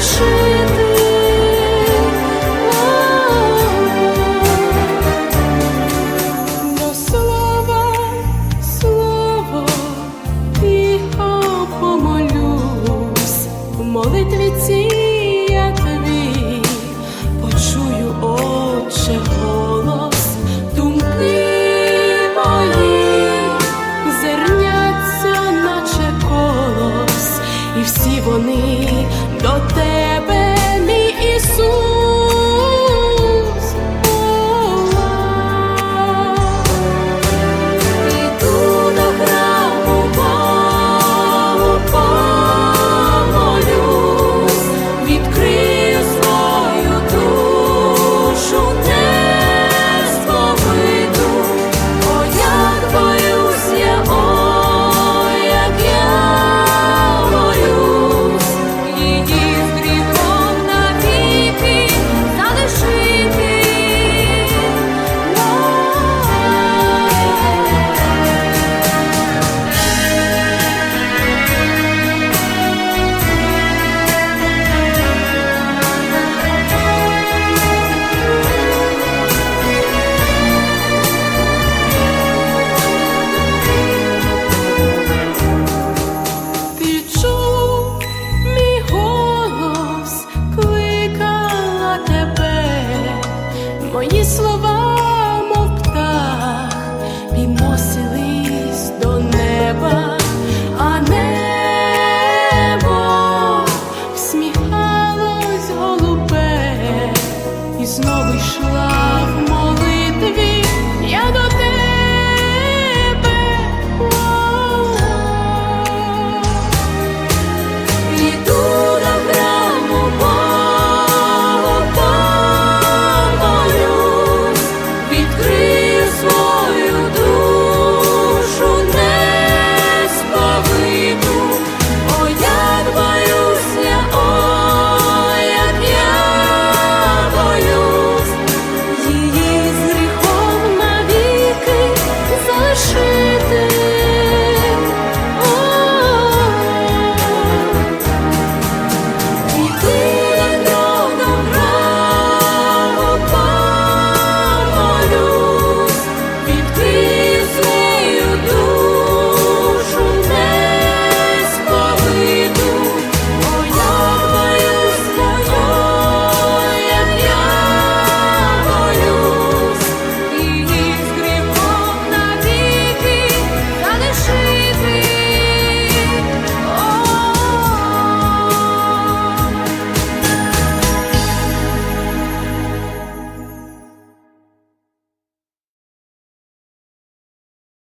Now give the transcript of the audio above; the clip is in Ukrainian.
залишити. До слова, слово, тихо помолюсь, в молитві ці. мої слова.